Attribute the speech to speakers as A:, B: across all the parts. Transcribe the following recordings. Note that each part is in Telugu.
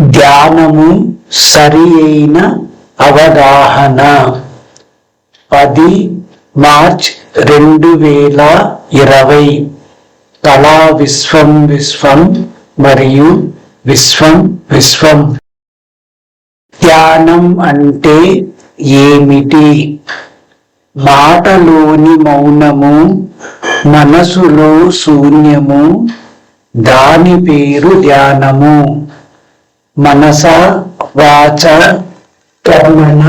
A: ధ్యానము సరి అయిన అవగాహన. పది మార్చ్ రెండు వేల ఇరవై. కళా విశ్వం విశ్వం మరియు విశ్వం విశ్వం. ధ్యానం అంటే ఏమిటి? మాటలోని మౌనము మనసులో శూన్యము దాని పేరు ధ్యానము. మనస వాచ కర్మణ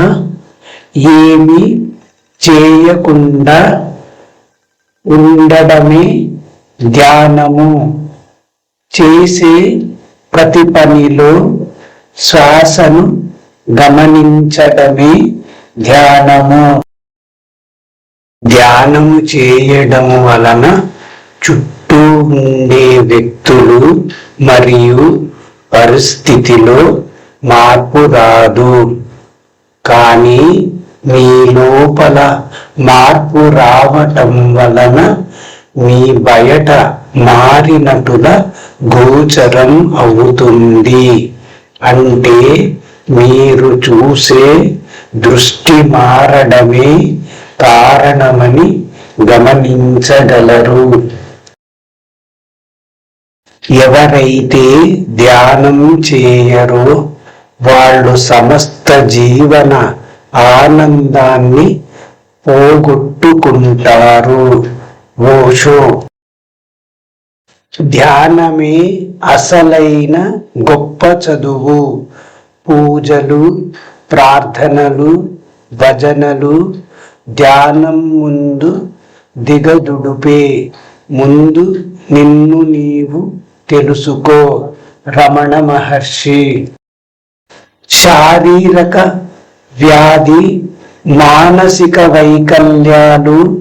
A: ఏమి చేయకుండా ఉండడమే ధ్యానము. చేసే ప్రతి పనిలో శ్వాసను గమనించడమే ధ్యానము. ధ్యానము చేయడం వలన చుట్టూ ఉండే వ్యక్తులు మరియు పరిస్థితిలో మార్పు రాదు. కానీ మీ లోపల మార్పు రావటం వలన మీ బయట మారినటుల గోచరం అవుతుంది. అంటే మీరు చూసే దృష్టి మారడమే కారణమని గమనించగలరు. ఎవరైతే ధ్యానం చేయరో వాళ్ళు సమస్త జీవన ఆనందాన్ని పోగొట్టుకుంటారు. ఓషో. ధ్యానమే అసలైన గొప్ప చదువు. పూజలు ప్రార్థనలు భజనలు ధ్యానం ముందు దిగదుడుపే. ముందు నిన్ను నీవు తెలుసుకో రమణ మహర్షి. శారీరక వ్యాధి మానసిక వైకల్యాలు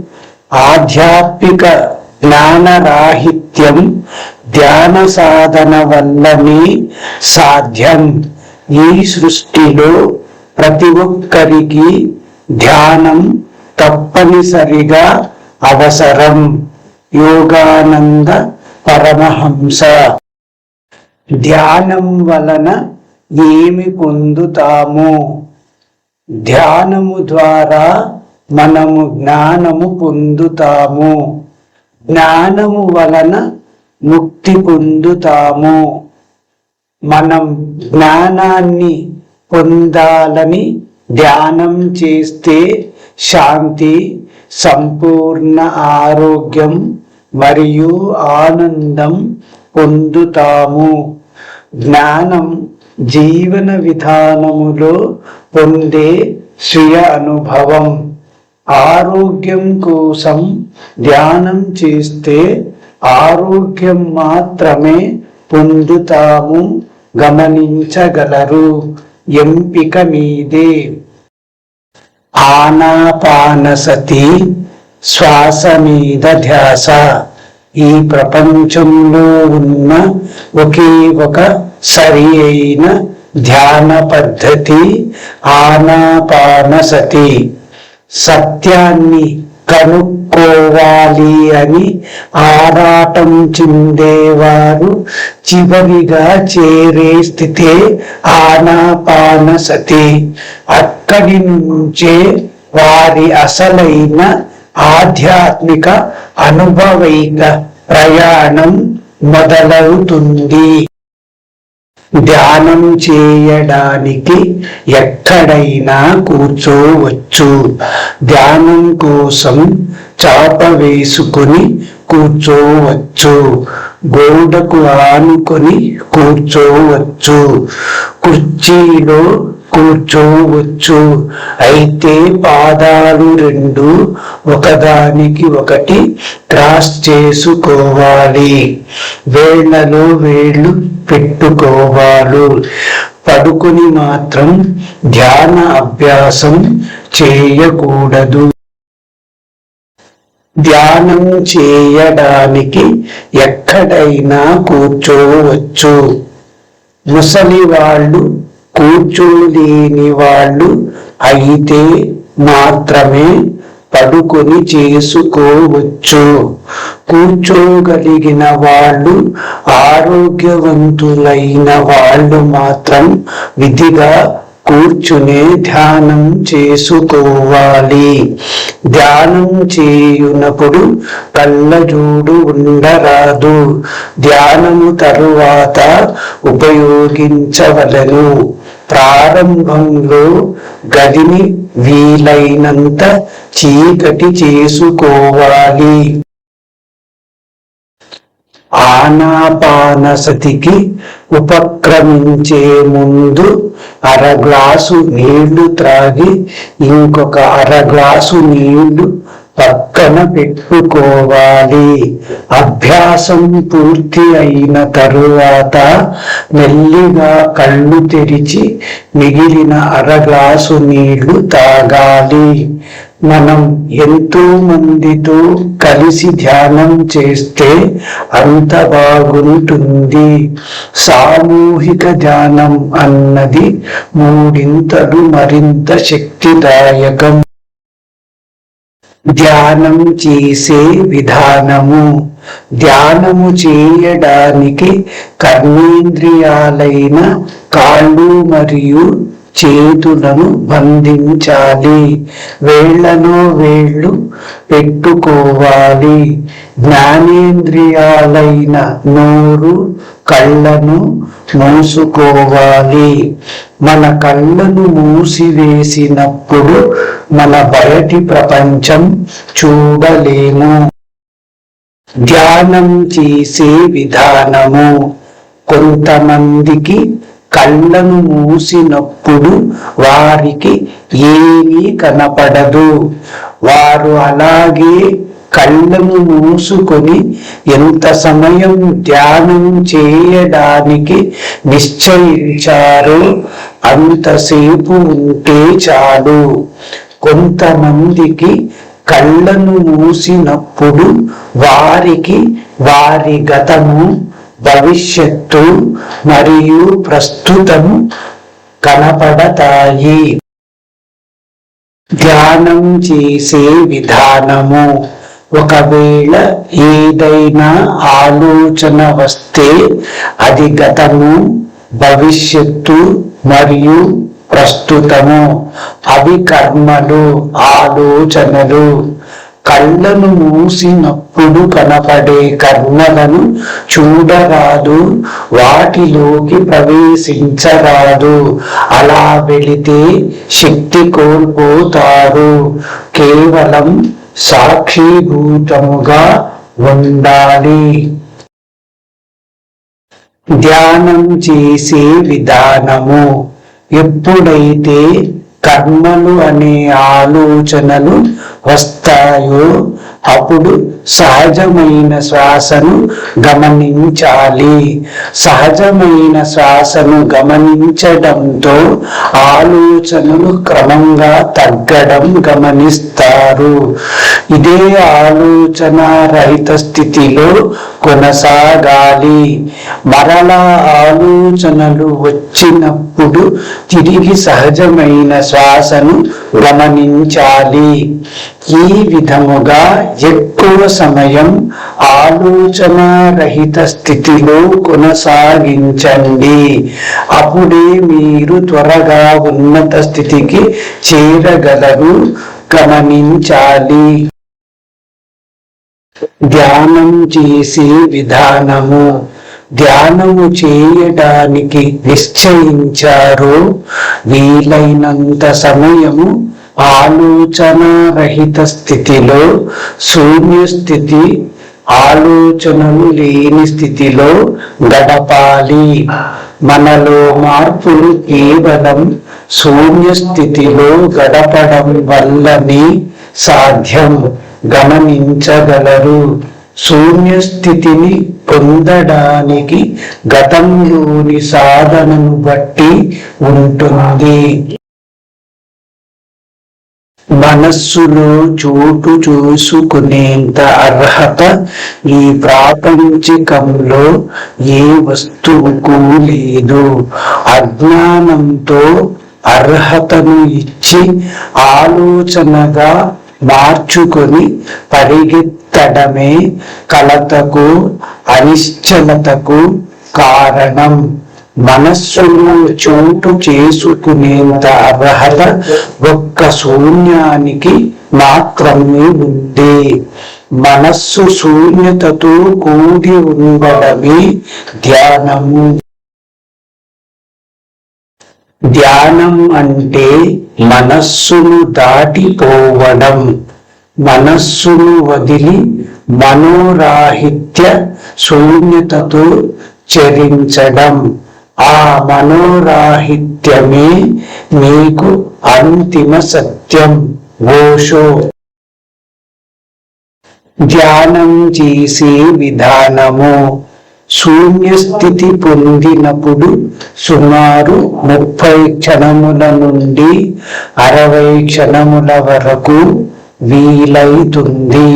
A: ఆధ్యాత్మిక జ్ఞానరాహిత్యం ధ్యాన సాధన వల్లనే సాధ్యం. ఈ సృష్టిలో ప్రతి ఒక్కరికి ధ్యానం తప్పనిసరిగా అవసరం. యోగానంద పరమహంస. ధ్యానం వలన ఏమి పొందుతాము? ధ్యానము ద్వారా మనము జ్ఞానము పొందుతాము. జ్ఞానము వలన ముక్తి పొందుతాము. మనం జ్ఞానాన్ని పొందాలని ధ్యానం చేస్తే శాంతి సంపూర్ణ ఆరోగ్యం మరియు ఆనందం పొందుతాము. జ్ఞానం జీవన విధానములో పొందే స్వీయ అనుభవం. ఆరోగ్యం కోసం ధ్యానం చేస్తే ఆరోగ్యం మాత్రమే పొందుతాము. గమనించగలరు. ఎంపిక మీదే. ఆనాపానసతి శ్వాస మీద ధ్యాస ఈ ప్రపంచంలో ఉన్న ఒకే ఒక సరి అయిన ధ్యాన పద్ధతి ఆనాపానసతి. సత్యాన్ని కనుక్కోవాలి అని ఆరాటం చెందేవారు చివరిగా చేరే స్థితే ఆనాపానసతి. అక్కడి నుంచే వారి అసలైన ఆధ్యాత్మిక అనుభవైక ప్రయాణం మొదలవుతుంది. ధ్యానం చేయడానికి ఎక్కడైనా కూర్చోవచ్చు. ధ్యానం కోసం చాప వేసుకుని కూర్చోవచ్చు. గోడకు ఆనుకొని కూర్చోవచ్చు. కుర్చీలో కూర్చోవచ్చు అయితే పాదాలు రెండు ఒకదానికి ఒకటి క్రాస్ చేసుకోవాలి. వేళ్ళలో వేళ్ళు పెట్టుకోవాలి. పడుకుని మాత్రం ధ్యాన అభ్యాసం చేయకూడదు. ధ్యానం చేయడానికి ఎక్కడైనా కూర్చోవచ్చు. ముసలి వాళ్ళు కూర్చోలేని వాళ్ళు అయితే మాత్రమే పడుకొని చేసుకోవచ్చు. కూర్చోగలిగిన వాళ్ళు ఆరోగ్యవంతులైన వాళ్ళు మాత్రం విధిగా కూర్చునే ధ్యానం చేసుకోవాలి. ధ్యానం చేయునప్పుడు కళ్ళజోడు ఉండరాదు. ధ్యానము తరువాత ఉపయోగించవలను. ప్రారంభంలో గదిని వీలైనంత చీకటి చేసుకోవాలి. ఆనాపానసతికి ఉపక్రమించే ముందు అర గ్లాసు నీళ్ళు త్రాగి ఇంకొక అర గ్లాసు నీళ్ళు పక్కన పెట్టుకోవాలి. అభ్యాసం పూర్తి అయిన తరువాత మెల్లిగా కళ్ళు తెరిచి మిగిలిన అర గ్లాసు నీళ్ళు తాగాలి. మనం ఎంతో మందితో కలిసి ధ్యానం చేస్తే అంత బాగుంటుంది. సామూహిక ధ్యానం అన్నది మూడింతలు మరింత శక్తిదాయకం. ధ్యానం చేసే విధానము. ధ్యానము చేయడానికి కర్మేంద్రియాలైన కాళ్ళు మరియు చేతులను బంధించాలి. వేళ్ళను వేళ్ళు పెట్టుకోవాలి. జ్ఞానేంద్రియాలైన నోరు కళ్ళను మూసుకోవాలి. మన కళ్ళను మూసివేసినప్పుడు మన బయటి ప్రపంచం చూడలేము. ధ్యానం చేసే విధానము కొంతమందికి కళ్ళను మూసినప్పుడు వారికి ఏమీ కనపడదు. వారు అలాగే కళ్ళను మూసుకొని ఎంత సమయం ధ్యానం చేయడానికి నిశ్చయించారో అంతసేపు ఉంటే చాలు. కొంతమందికి కళ్ళను మూసినప్పుడు వారికి వారి గతము భవిష్యత్తు మరియు ప్రస్తుతం కనపడతాయి. ధ్యానం చేసే విధానము. ఒకవేళ ఏదైనా ఆలోచన వస్తే అది గతము భవిష్యత్తు మరియు ప్రస్తుతము అవి కర్మలు ఆలోచనలు కళ్ళను మూసినప్పుడు కనపడే కర్మలను చూడరాదు వాటిలోకి ప్రవేశించరాదు. అలా వెళితే శక్తి కోల్పోతారు. కేవలం సాక్షిభూతముగా ఉండాలి. ధ్యానం చేసే విధానము. ఎప్పుడైతే కర్మలు అనే ఆలోచనలు వస్తాయో అప్పుడు సహజమైన శ్వాసను గమనించాలి. సహజమైన శ్వాసను గమనించడంతో ఆలోచనలు క్రమంగా తగ్గడం గమనిస్తారు. ఇదే ఆలోచన రహిత స్థితిలో కొనసాగాలి. మరలా ఆలోచనలు వచ్చినప్పుడు తిరిగి సహజమైన శ్వాసను గమనించాలి. ఈ విధముగా ఎక్కువ సమయం ఆలోచన రహిత స్థితిలో కొనసాగించండి. అప్పుడే మీరు త్వరగా ఉన్నత స్థితికి చేరగలరు. గమనించాలి. ధ్యానం చేసే విధానము. ధ్యానము చేయడానికి నిశ్చయించారో. వీలైనంత సమయము ఆలోచన రహిత స్థితిలో శూన్య స్థితి ఆలోచనలు లేని స్థితిలో గడపాలి. మనలో మార్పులు కేవలం శూన్య స్థితిలో గడపడం వల్లనే సాధ్యం. గమనించగలరు. శూన్య స్థితిని పొందడానికి గతంలోని సాధనను బట్టి ఉంటుంది. మనస్సులో చోటు చూసుకునేంత అర్హత ఈ ప్రాపంచికంలో ఏ వస్తువుకు లేదు. అజ్ఞానంతో అర్హతను ఇచ్చి ఆలోచనగా మార్చుకొని పరిగెత్తడమే కలతకు అనిశ్చలతకు కారణం. మనస్సును చోటు చేసుకునేంత అర్హత ఒక్క శూన్యానికి మాత్రమే ఉంది. మనస్సు శూన్యతతో కూడి ఉండడమే ధ్యానము ధ్యానం అంటే మనస్సును దాటిపోవడం. మనస్సును వదిలి మనోరాహిత్య శూన్యతతో చరించడం. ఆ మనోరాహిత్యమే మీకు అంతిమ సత్యం. ఓషో. ధ్యానం చేసే విధానము. శూన్య స్థితి పొందినప్పుడు సుమారు ముప్పై క్షణముల నుండి అరవై క్షణముల వరకు వీలైతుంది.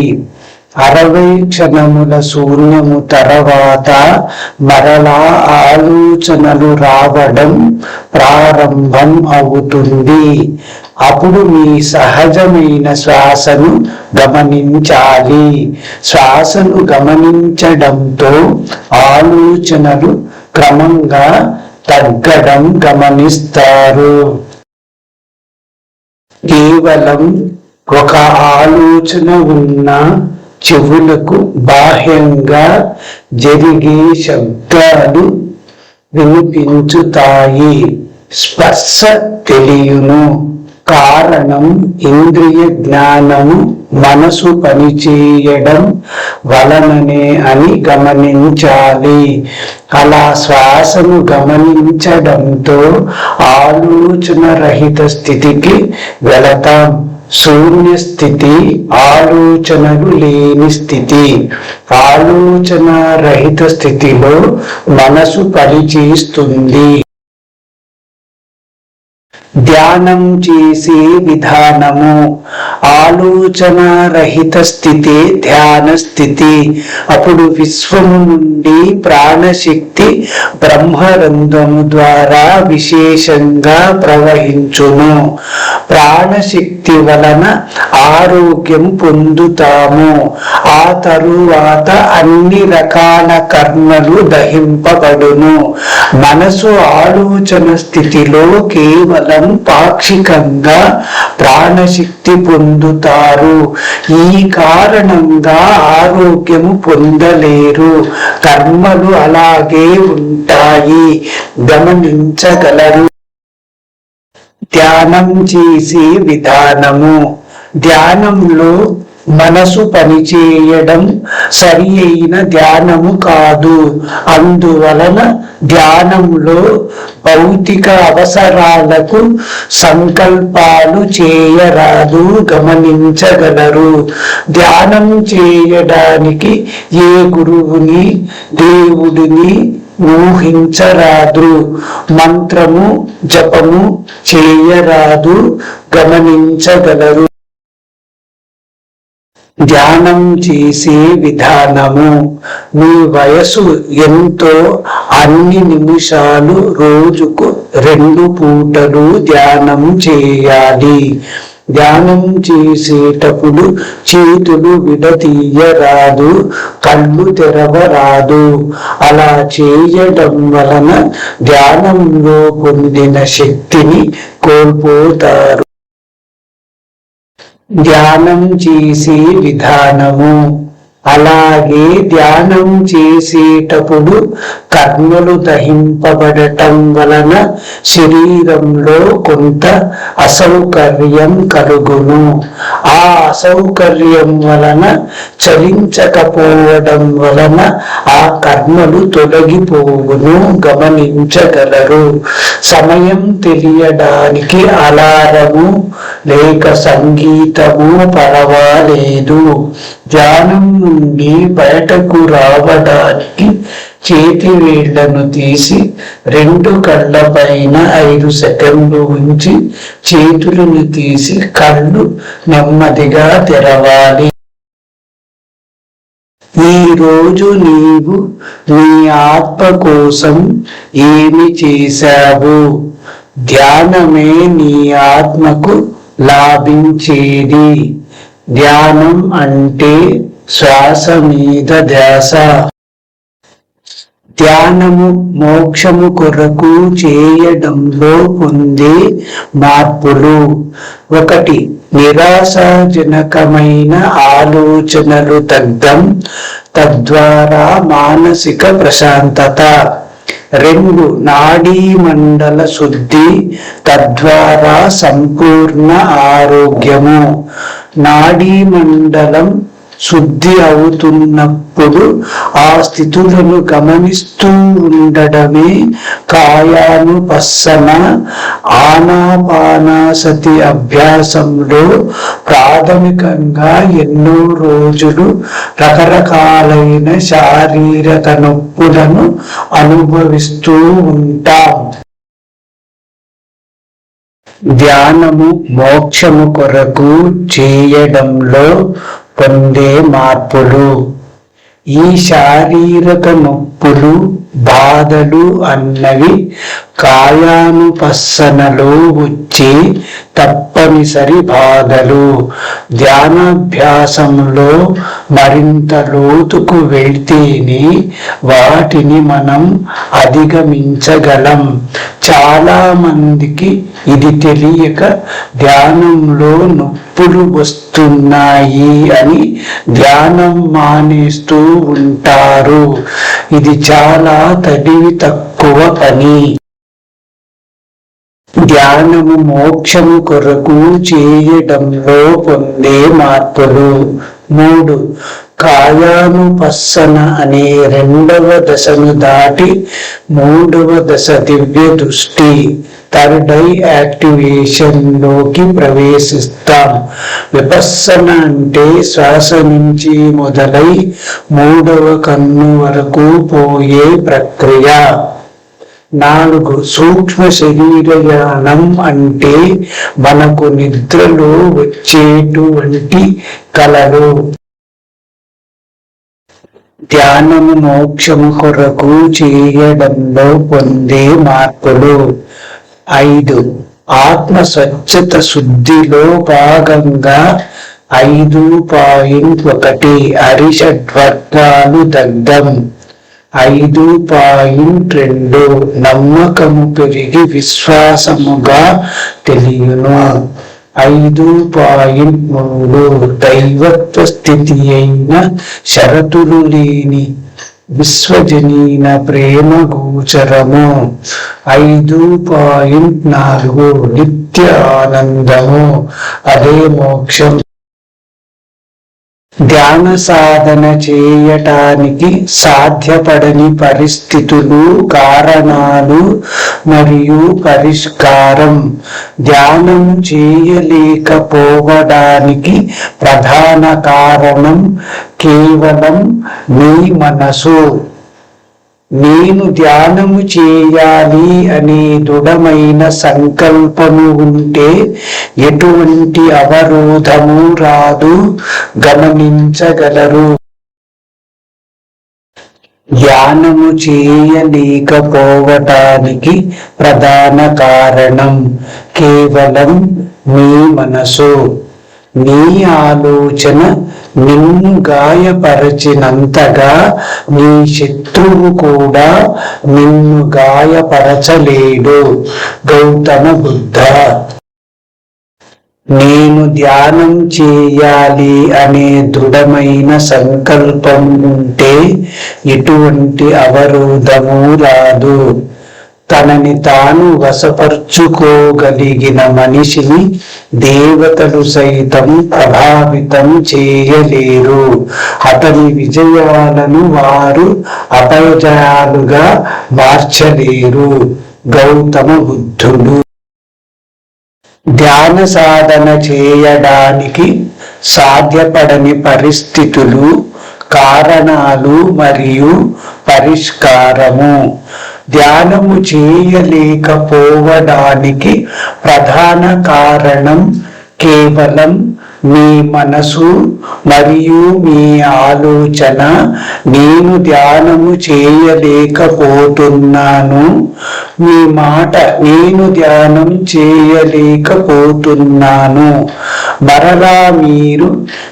A: అరవై క్షణముల శూన్యము తర్వాత మరలా ఆలోచనలు రావడం ప్రారంభం అవుతుంది. అప్పుడు మీ సహజమైన శ్వాసను గమనించాలి. శ్వాసను గమనించడంతో ఆలోచనలు క్రమంగా తగ్గడం గమనిస్తారు. కేవలం ఒక ఆలోచన ఉన్న చెవులకు బాహ్యంగా జరిగే శబ్దాలు వినిపించుతాయి. స్పర్శ తెలియను. కారణం ఇంద్రియ జ్ఞానము. మనసు పనిచేయడం వలననే అని గమనించాలి. అలా శ్వాసను గమనించడంతో ఆలోచన రహిత స్థితికి వెళతాం. శూన్య స్థితి ఆలోచనలు లేని స్థితి. ఆలోచన రహిత స్థితిలో మనసు పనిచేస్తుంది. ధ్యానం చేసే విధానము. ఆలోచన రహిత స్థితి ధ్యాన స్థితి. అప్పుడు విశ్వము నుండి ప్రాణశక్తి బ్రహ్మరంధ్రము ద్వారా విశేషంగా ప్రవహించును. ప్రాణశక్తి వలన ఆరోగ్యం పొందుతాము. ఆ తరువాత అన్ని రకాల కర్మలు దహింపబడును. మనసు ఆలోచన స్థితిలో కేవలం పాక్షికంగా ప్రాణశక్తి పొందుతారు. ఈ కారణంగా ఆరోగ్యము పొందలేరు. కర్మలు అలాగే ఉంటాయి. గమనించగలరు. ధ్యానం చేసే విధానము. ధ్యానంలో మనసు పనిచేయడం సరి అయిన ధ్యానము కాదు. అందువలన ధ్యానంలో భౌతిక అవసరాలకు సంకల్పాలు చేయరాదు గమనించగలరు. ధ్యానం చేయడానికి ఏ గురువుని దేవుడిని ఊహించరాదు. మంత్రము జపము చేయరాదు గమనించగలరు. ధ్యానం చేసే విధానము. మీ వయసు ఎంతో అన్ని నిమిషాలు రోజుకు రెండు పూటలు ధ్యానం చేయాలి. ధ్యానం చేసేటప్పుడు చేతులు విడతీయరాదు కళ్ళు తెరవరాదు. అలా చేయడం వలన ధ్యానంలో పొందిన శక్తిని కోల్పోతారు. ధ్యానం చేసే విధానము. అలాగే ధ్యానం చేసేటప్పుడు కర్మలు దహింపబడటం వలన శరీరంలో కొంత అసౌకర్యం కలుగును. ఆ అసౌకర్యం వలన చలించకపోవడం వలన ఆ కర్మలు తొలగిపోవును. గమనించగలరు. సమయం తెలియడానికి అలారము లేక సంగీతము పర్వాలేదు. ధ్యానం నుండి బయటకు రావడానికి చేతి వేళ్ళను తీసి రెండు కళ్ళ పైన ఐదు సెకండ్లు ఉంచి చేతులను తీసి కళ్ళు నెమ్మదిగా తెరవాలి. ఈరోజు నీవు నీ ఆత్మ కోసం ఏమి చేశావు? ధ్యానమే నీ ఆత్మకు లాభించేది. ధ్యానం అంటే శ్వాస మీద ధ్యాస. ధ్యానము మోక్షము కొరకు చేయడంలో పొందే మార్పులు. ఒకటి నిరాశాజనకమైన ఆలోచనలు తగ్గం తద్వారా మానసిక ప్రశాంతత. రెండు నాడీ మండల శుద్ధి తద్వారా సంపూర్ణ ఆరోగ్యము. నాడీ మండలం శుద్ధి అవుతున్నప్పుడు ఆ స్థితులను గమనిస్తూ ఉండడమే కాయానుపస్సన ఆనాపానాసతి అభ్యాసంలో ప్రాథమికంగా ఎన్నో రోజులు రకరకాలైన శారీరక నొప్పులను అనుభవిస్తూ ఉంటాం. ధ్యానము మోక్షము కొరకు చేయడంలో పొందే మార్పులు. ఈ శారీరక నొప్పులు బాధలు అన్నవి కాయానుపస్సనలో వచ్చే తప్పనిసరి బాధలు. ధ్యానాభ్యాసంలో మరింత లోతుకు వెళ్తేనే వాటిని మనం అధిగమించగలం. చాలా మందికి ఇది తెలియక ధ్యానంలో నొప్పులు వస్తున్నాయి అని ధ్యానం మానేస్తూ ఉంటారు. ఇది చాలా తడివి తక్కువ పని. ధ్యానము మోక్షము కొరకు చేయటంలో పొందే మార్పులు. మూడు కాయానుపస్సన అనే రెండవ దశను దాటి మూడవ దశ దివ్య దృష్టి థర్డ్ ఐ యాక్టివేషన్లోకి ప్రవేశిస్తాం. విపస్సన అంటే శ్వాస నుంచి మొదలై మూడవ కన్ను వరకు పోయే ప్రక్రియ. నాలుగు సూక్ష్మ శరీరయానం అంటే మనకు నిద్రలో వచ్చేటువంటి కలలు. ధ్యానము మోక్షము కొరకు చేయడంలో పొందే మార్పులు. ఐదు ఆత్మ స్వచ్ఛత శుద్ధిలో భాగంగా ఐదు పాయింట్ ఒకటి అరిషడ్వర్గాలు దగ్ధం. ఐదు పాయింట్ రెండు నమ్మకము పెరిగి విశ్వాసముగా తెలియను. ఐదు పాయింట్ మూడు దైవత్వ స్థితి అయిన షరతులు లేని విశ్వజనీన ప్రేమ గోచరము. ఐదు పాయింట్ నాలుగు నిత్య ఆనందము అదే మోక్షం. ధ్యాన సాధన చేయటానికి సాధ్యపడని పరిస్థితులు కారణాలు మరియు పరిష్కారం. ధ్యానం చేయలేకపోవడానికి ప్రధాన కారణం కేవలం మీ మనసు. నేను ధ్యానము చేయాలి అనే దృఢమైన సంకల్పము ఉంటే ఎటువంటి అవరోధము రాదు గమనించగలరు. ధ్యానము చేయలేకపోవటానికి ప్రధాన కారణం కేవలం మీ మనసు. నీ ఆలోచన నిన్ను గాయపరచినంతగా నీ శత్రువు కూడా నిన్ను గాయపరచలేడు. గౌతమ బుద్ధ. నేను ధ్యానం చేయాలి అనే దృఢమైన సంకల్పం ఉంటే ఎటువంటి అవరోధము రాదు. తనని తాను వశపరుచుకోగలిగిన మనిషిని దేవతలు సైతం ప్రభావితం చేయలేరు. అతని విజయాలను వారు అపజయాలుగా మార్చలేరు. గౌతమ బుద్ధుడు ధ్యాన సాధన చేయడానికి సాధ్యపడని పరిస్థితులు కారణాలు మరియు పరిష్కారము. ధ్యానము చేయలేకపోవడానికి ప్రధాన కారణం కేవలం మీ మనసు మరియు మీ ఆలోచన. నేను ధ్యానము చేయలేకపోతున్నాను. మీ మాట నేను ధ్యానం చేయలేకపోతున్నాను. మరలా మీరు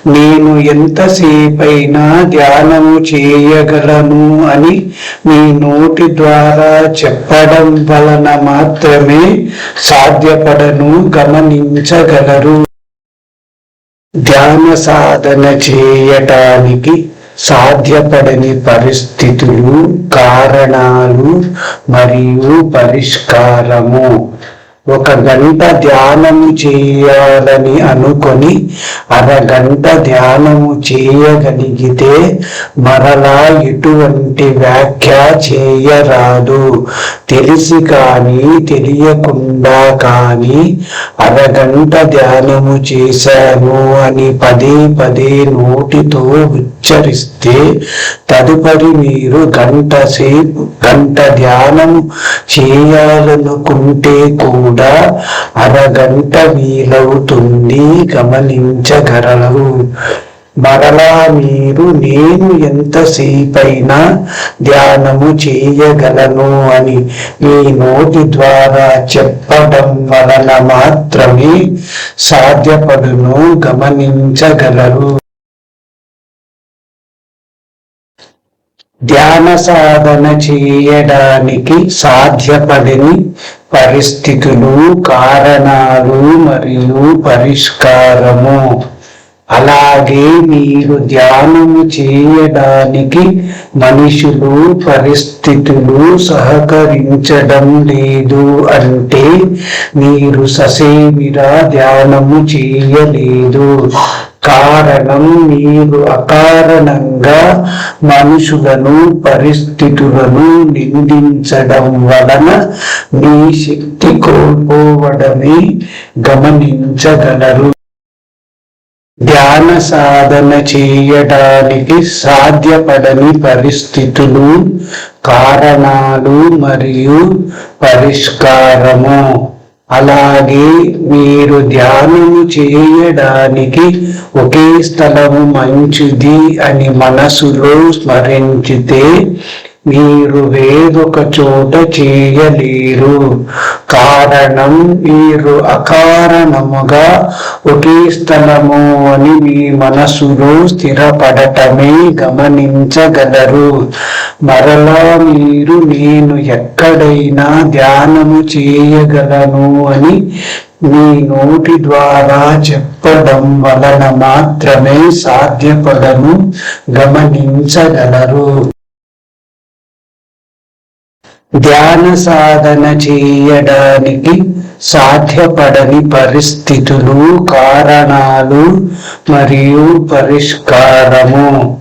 A: నేను ఎంతసేపైనా ధ్యానము చేయగలను అని మీ నోటి ద్వారా చెప్పడం వలన మాత్రమే సాధ్యపడను గమనించగలరు. ధ్యాన సాధన చేయటానికి సాధ్యపడని పరిస్థితులు కారణాలు మరియు పరిష్కారము. ఒక గంట ధ్యానము చేయాలని అనుకొని అరగంట ధ్యానము చేయగలిగితే మరలా ఎటువంటి వ్యాఖ్య చేయరాదు. తెలిసి కానీ తెలియకుండా కానీ అరగంట ధ్యానము చేశాను అని పదే పదే నోటితో ఉచ్చరిస్తే తదుపరి మీరు గంట సేపు గంట ధ్యానం చేయాలనుకుంటే కూడా అరగంట వీలవుతుంది గమనించగలరు. మరలా మీరు నేను ఎంతసేపైనా ధ్యానము చేయగలను అని మీ నోటి ద్వారా చెప్పడం వలన మాత్రమే సాధ్యపడును గమనించగలరు. ధ్యాన సాధన చేయడానికి సాధ్యపడని పరిస్థితులు కారణాలు మరియు పరిష్కారము. అలాగే మీరు ధ్యానము చేయడానికి మనుషులు పరిస్థితులు సహకరించడం లేదు అంటే మీరు ససేమిరా ధ్యానము చేయలేదు. కారణం మీరు అకారణంగా మనుషులను పరిస్థితులను నిందించడం వలన మీ శక్తి కోల్పోవడమే గమనించగలరు. ధ్యాన సాధన చేయడానికి సాధ్యపడని పరిస్థితులు కారణాలు మరియు పరిష్కారము. అలాగే మీరు ధ్యానము చేయడానికి ఒకే స్థలము మంచిది అని మనసులో స్మరించితే మీరు వేరొక చోట చేయలేరు. కారణం మీరు అకారణముగా ఒకే స్థలము అని మీ మనసులో స్థిరపడటమే గమనించగలరు. మరలా మీరు నేను ఎక్కడైనా ధ్యానము చేయగలను అని మీ నోటి ద్వారా చెప్పడం వలన మాత్రమే సాధ్యపడను గమనించగలరు. ధ్యాన సాధన చేయడానికి సాధ్యపడని పరిస్థితులు కారణాలు మరియు పరిష్కారము.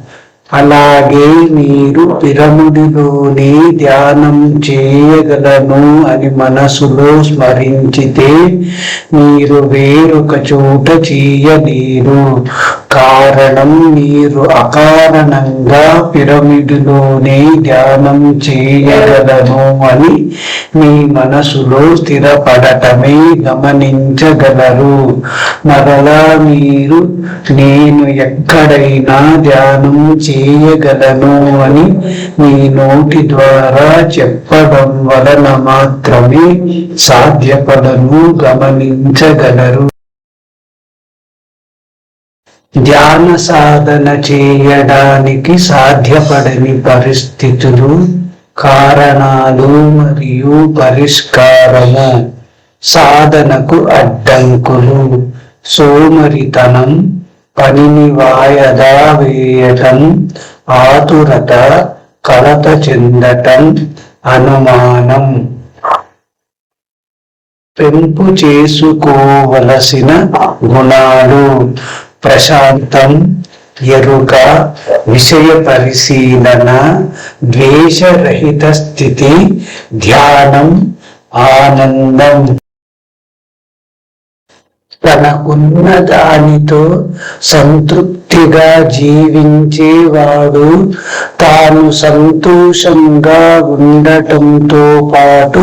A: అలాగే మీరు పిరముడిలోనే ధ్యానం చేయగలను అని మనసులో స్మరించితే మీరు వేరొక చోట చేయలేరు. కారణం మీరు అకారణంగా పిరమిడ్లోనే ధ్యానం చేయగలను అని మీ మనసులో స్థిరపడటమే గమనించగలరు. మరలా మీరు నేను ఎక్కడైనా ధ్యానం చేయగలను అని మీ నోటి ద్వారా చెప్పడం వలన మాత్రమే సాధ్యపడను గమనించగలరు. ధ్యాన సాధన చేయడానికి సాధ్యపడని పరిస్థితులు కారణాలు మరియు పరిష్కారము. సాధనకు అడ్డంకులు. సోమరితనం పనిని వాయదా వేయటం ఆతురత కలత చెందటం అనుమానం. పెంపు చేసుకోవలసిన గుణాలు. ప్రశాంతం ఎరుక విషయ పరిశీలన ద్వేషరహిత స్థితి ధ్యానం ఆనందం. తనకున్న దానితో సంతృప్తిగా జీవించేవాడు తాను సంతోషంగా ఉండటంతో పాటు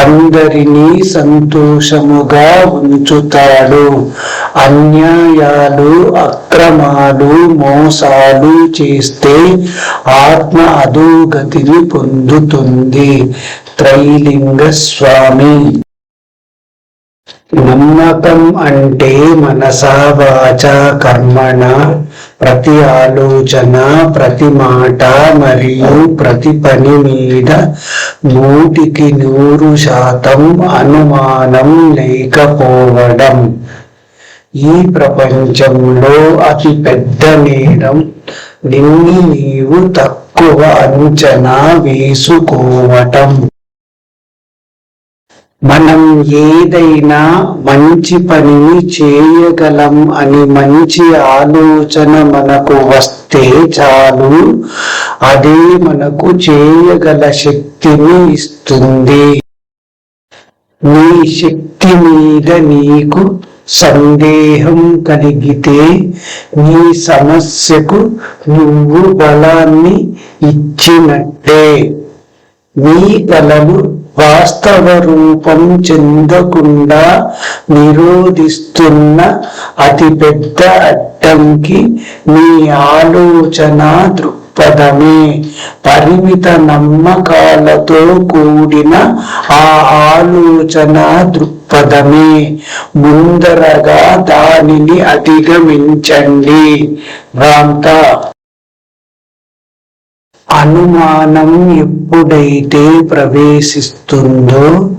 A: అందరినీ సంతోషముగా ఉంచుతాడు. అన్యాయాలు అక్రమాలు మోసాలు చేస్తే ఆత్మ అధోగతిని పొందుతుంది. త్రైలింగ స్వామి నమ్మకం అంటే మనసా వాచ కర్మణ ప్రతి ఆలోచన ప్రతి మాట మరియు ప్రతి పని మీద నూటికి నూరు శాతం అనుమానం లేకపోవడం. ఈ ప్రపంచంలో అతి పెద్ద నేరం నిన్ను నీవు తక్కువ అంచనా వేసుకోవటం. మనం ఏదైనా మంచి పనిని చేయగలం అని మంచి ఆలోచన మనకు వస్తే చాలు. అదే మనకు చేయగల శక్తిని ఇస్తుంది. నీ శక్తి మీద నీకు సందేహం కలిగితే నీ సమస్యకు నువ్వు బలాన్ని ఇచ్చినట్టే. నీ కలలు వాస్తవ రూపం చెందకుండా నిరోధిస్తున్న అతిపెద్ద అడ్డంకి మీ ఆలోచన దృక్పథమే. పరిమిత నమ్మకాలతో కూడిన ఆ ఆలోచన దృక్పథమే. ముందరగా దానిని అధిగమించండి. భ్రాంత అనుమానం ఎప్పుడైతే ప్రవేశిస్తుందో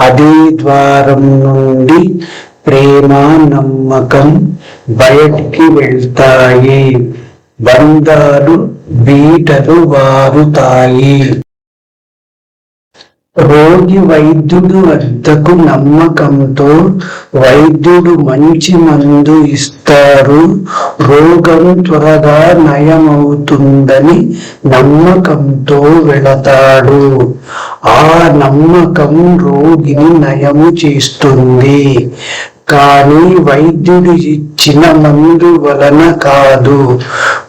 A: అదే ద్వారం నుండి ప్రేమ నమ్మకం బయటికి వెళ్తాయి. బంధాలు బీటలు వారుతాయి. రోగి వైద్యుడు వద్దకు నమ్మకంతో వైద్యుడు మంచి మందు ఇస్తారు. రోగం త్వరగా నయమవుతుందని నమ్మకంతో వెళతాడు. ఆ నమ్మకం రోగిని నయము చేస్తుంది. కానీ వైద్యుడు ఇచ్చిన మందు వలన కాదు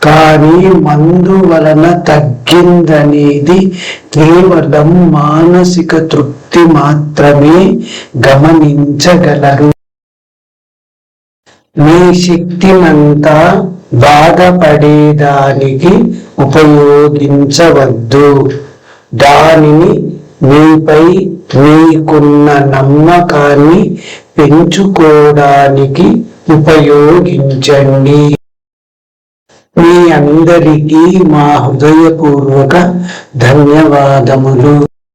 A: కానీ మందు వలన తగ్గిందనేది కేవలం మానసిక తృప్తి మాత్రమే గమనించగలరు. మీ శక్తినంతా బాధపడేదానికి ఉపయోగించవద్దు. దానిని మీపై మీకున్న నమ్మకాన్ని పెంచుకోవడానికి ఉపయోగించండి. మీ అందరికీ మా హృదయపూర్వక ధన్యవాదములు.